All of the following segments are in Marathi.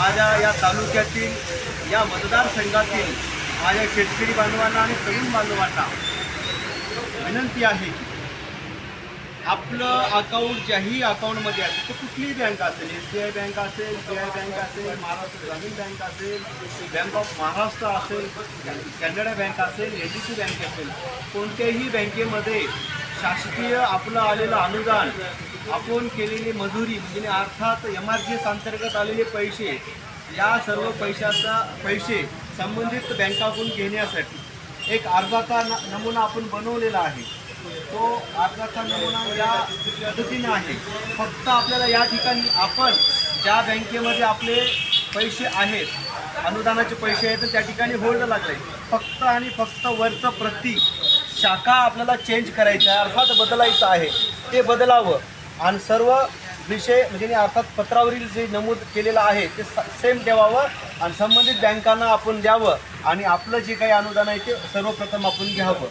माझ्या या तालुक्यातील या मतदारसंघातील माझ्या शेतकरी बांधवांना आणि तरुण बांधवांना विनंती आहे की आपलं अकाउंट ज्याही अकाउंटमध्ये असेल तर कुठलीही बँक असेल एस बी आय बँक असेल बी आय बँक असेल महाराष्ट्र ग्रामीण बँक असेल बँक ऑफ महाराष्ट्र असेल कॅनडा बँक असेल एच डी सी बँक असेल कोणत्याही बँकेमध्ये शासकीय आपलं आलेलं अनुदान आपण केलेली मजुरी म्हणजे अर्थात एम आर जी एस अंतर्गत आलेले पैसे या सर्व पैशाचा पैसे संबंधित बँकाकडून घेण्यासाठी एक अर्जाचा न- नमुना आपण बनवलेला आहे. तो अर्जाचा नमुना या पद्धतीने आहे. फक्त आपल्याला या ठिकाणी आपण ज्या बँकेमध्ये आपले पैसे आहेत अनुदानाचे पैसे आहेत तर त्या ठिकाणी होल्ड लागले फक्त आणि फक्त वरचं प्रती शाखा आपल्याला चेंज करायचं आहे अर्थात बदलायचं आहे. ते बदलावं. आणि सर्व विषय म्हणजे अर्थात पत्रावरील जे नमूद केलेलं आहे ते सेम ठेवावं आणि संबंधित बँकांना आपण द्यावं आणि आपलं जे काही अनुदान आहे ते सर्वप्रथम आपण घ्यावं.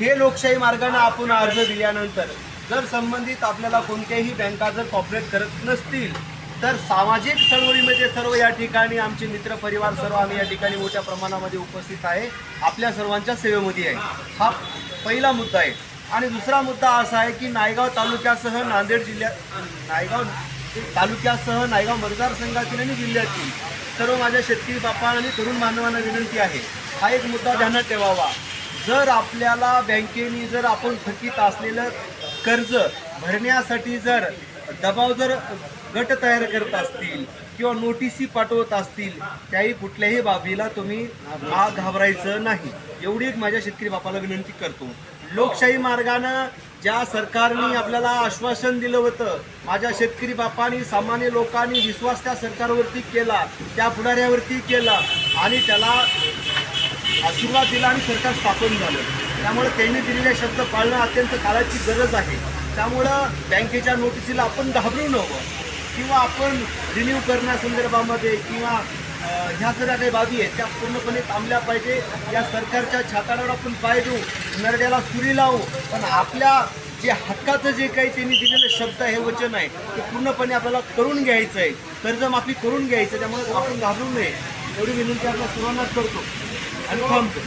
हे लोकशाही मार्गाने आपण अर्ज दिल्यानंतर जर संबंधित आपल्याला कोणत्याही बँका जर कॉपरेट करत नसतील तर सामाजिक चळवळीमध्ये सर्व या ठिकाणी आमचे मित्रपरिवार सर्व आम्ही या ठिकाणी मोठ्या प्रमाणामध्ये उपस्थित आहे. आपल्या सर्वांच्या सेवेमध्ये आहे. हा पहिला मुद्दा आहे. आणि दुसरा मुद्दा असा आहे की नायगाव तालुक्यासह नांदेड जिल्ह्यात नायगाव तालुक्यासह नायगाव मतदारसंघातील आणि जिल्ह्यातील सर्व माझ्या शेतकरी बापा आणि तरुण बांधवांना विनंती आहे. हा एक मुद्दा ध्यानात ठेवावा. जर आपल्याला बँकेने जर आपण थकीत असलेलं कर्ज भरण्यासाठी जर दबाव जर गट तयार करत असतील किंवा नोटिसी पाठवत असतील त्याही कुठल्याही बाबीला तुम्ही घा घाबरायचं नाही. एवढी एक माझ्या शेतकरी बापाला विनंती करतो. लोकशाही मार्गानं ज्या सरकारने आपल्याला आश्वासन दिलं होतं माझ्या शेतकरी बापांनी सामान्य लोकांनी विश्वास त्या सरकारवरती केला त्या पुढाऱ्यावरती केला आणि त्याला आशीर्वाद दिला आणि सरकार स्थापन झालं. त्यामुळे त्यांनी दिलेले शब्द पाळणं अत्यंत काळाची गरज आहे. त्यामुळं बँकेच्या नोटिसीला आपण घाबरू नवं. किंवा आपण रिन्यू करण्यासंदर्भामध्ये किंवा ह्या सगळ्या काही बाबी आहेत त्या पूर्णपणे थांबल्या पाहिजे. या सरकारच्या छाताडावर आपण पाय देऊ नरड्याला सुरी लावू. पण आपल्या जे हक्काचं जे काही त्यांनी दिलेलं शब्द हे वचन आहे ते पूर्णपणे आपल्याला करून घ्यायचं आहे. कर्जमाफी करून घ्यायचं त्यामुळे आपण घाबरू नये. एवढी विनंती आपल्या सर्वांनाच करतो. आणि थांबतो.